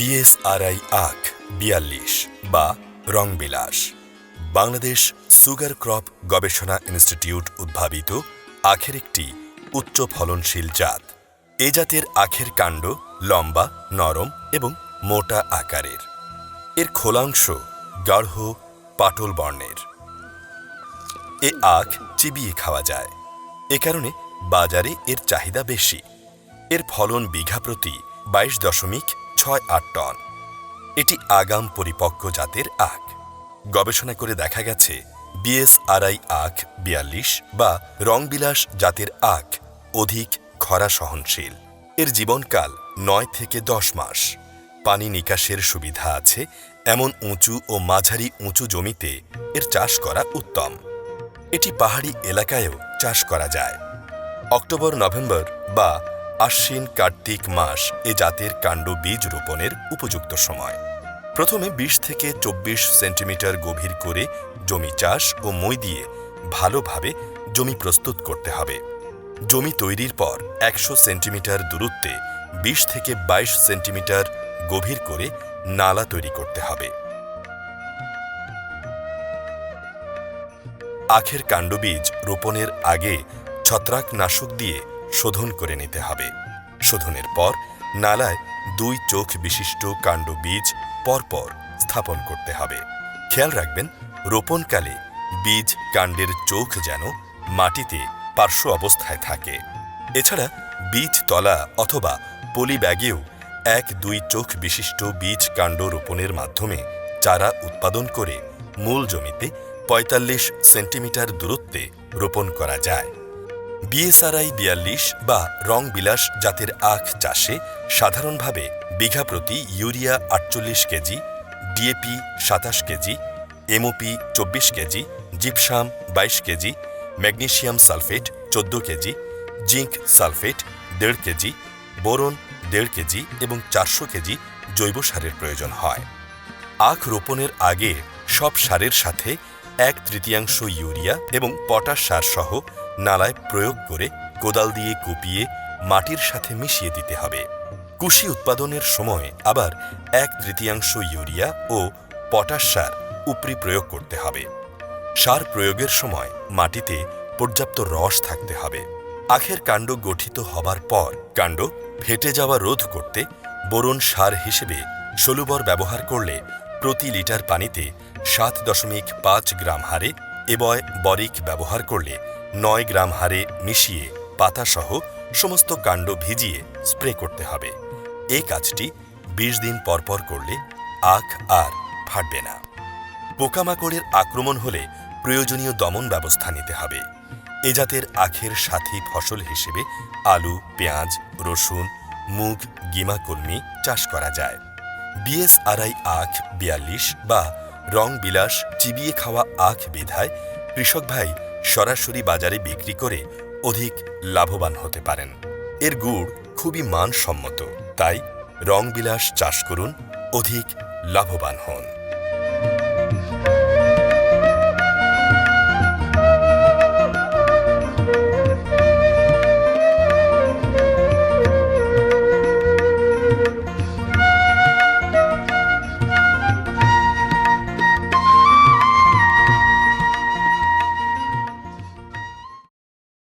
BSRI আখ বিয়াল্লিশ, বা রংবিলাস। বাংলাদেশ সুগার ক্রপ গবেষণা ইনস্টিটিউট উদ্ভাবিত আখের একটি উচ্চ ফলনশীল জাত। এ জাতের আখের কাণ্ড লম্বা, নরম এবং মোটা আকারের। এর খোলাংশ গাঢ়, পাটল বর্ণের। এ আখ চিবিয়ে খাওয়া যায়। এ কারণে বাজারে এর চাহিদা বেশি। এর ফলন বিঘা প্রতি বাইশ দশমিক ছয় আট টন। এটি আগাম পরিপক্ক জাতের আখ। গবেষণা করে দেখা গেছে, বিএসআরআই আখ বিয়াল্লিশ বা রংবিলাস জাতের আখ অধিক খরা সহনশীল। এর জীবনকাল নয় থেকে দশ মাস। পানি নিকাশের সুবিধা আছে এমন উঁচু ও মাঝারি উঁচু জমিতে এর চাষ করা উত্তম। এটি পাহাড়ি এলাকায়ও চাষ করা যায়। অক্টোবর নভেম্বর বা আশ্বিন কার্তিক মাস এ জাতের কাণ্ড বীজ রোপণের উপযুক্ত সময়। প্রথমে ২০ থেকে চব্বিশ সেন্টিমিটার গভীর করে জমি চাষ ও মই দিয়ে ভালোভাবে জমি প্রস্তুত করতে হবে। জমি তৈরির পর একশো সেন্টিমিটার দূরত্বে ২০ থেকে ২২ সেন্টিমিটার গভীর করে নালা তৈরি করতে হবে। আখের কাণ্ডবীজ রোপণের আগে ছত্রাকনাশক দিয়ে শোধন করে নিতে হবে। শোধনের পর নালায় দুই চোখ বিশিষ্ট কাণ্ডবীজ পরপর স্থাপন করতে হবে। খেয়াল রাখবেন, রোপণকালে বীজ কাণ্ডের চোখ যেন মাটিতে পার্শ্ব অবস্থায় থাকে। এছাড়া বীজ তলা অথবা পলি ব্যাগেও এক দুই চোখ বিশিষ্ট বীজ কাণ্ড রোপণের মাধ্যমে চারা উৎপাদন করে মূল জমিতে পঁয়তাল্লিশ সেন্টিমিটার দূরত্বে রোপণ করা যায়। বিএসআরআই বিয়াল্লিশ বা রং বিলাস জাতের আখ চাষে সাধারণভাবে বিঘা প্রতি ইউরিয়া আটচল্লিশ কেজি, ডিএপি সাতাশ কেজি, এমওপি চব্বিশ কেজি, জিপসাম বাইশ কেজি, ম্যাগনেশিয়াম সালফেট চোদ্দ কেজি, জিঙ্ক সালফেট দেড় কেজি, বোরন দেড় কেজি এবং চারশো কেজি জৈব সারের প্রয়োজন হয়। আখ রোপণের আগে সব সারের সাথে এক তৃতীয়াংশ ইউরিয়া এবং পটাশ সার সহ নালায় প্রয়োগ করে কোদাল দিয়ে কুপিয়ে মাটির সাথে মিশিয়ে দিতে হবে। কুশি উৎপাদনের সময় আবার এক তৃতীয়াংশ ইউরিয়া ও পটাশ সার উপরি প্রয়োগ করতে হবে। সার প্রয়োগের সময় মাটিতে পর্যাপ্ত রস থাকতে হবে। আখের কাণ্ড গঠিত হবার পর কাণ্ড ফেটে যাওয়া রোধ করতে বোরন সার হিসেবে সলুবর ব্যবহার করলে প্রতি লিটার পানিতে সাত দশমিক পাঁচ গ্রাম হারে এবয় বরিক ব্যবহার করলে নয় গ্রাম হারে মিশিয়ে পাতাসহ সমস্ত কাণ্ড ভিজিয়ে স্প্রে করতে হবে। এই কাজটি বিশ দিন পরপর করলে আখ আর ফাটবে না। পোকামাকড়ের আক্রমণ হলে প্রয়োজনীয় দমন ব্যবস্থা নিতে হবে। এ জাতের আখের সাথী ফসল হিসেবে আলু, পেঁয়াজ, রসুন, মুগ, গিমা কলমি চাষ করা যায়। বিএসআরআই আখ বিয়াল্লিশ বা রং বিলাস, চিবিয়ে খাওয়া আখ বিধায় কৃষক ভাই সরাসরি বাজারে বিক্রি করে অধিক লাভবান হতে পারেন। এর গুড় খুবই মানসম্মত, তাই রংবিলাস চাষ করুন, অধিক লাভবান হন।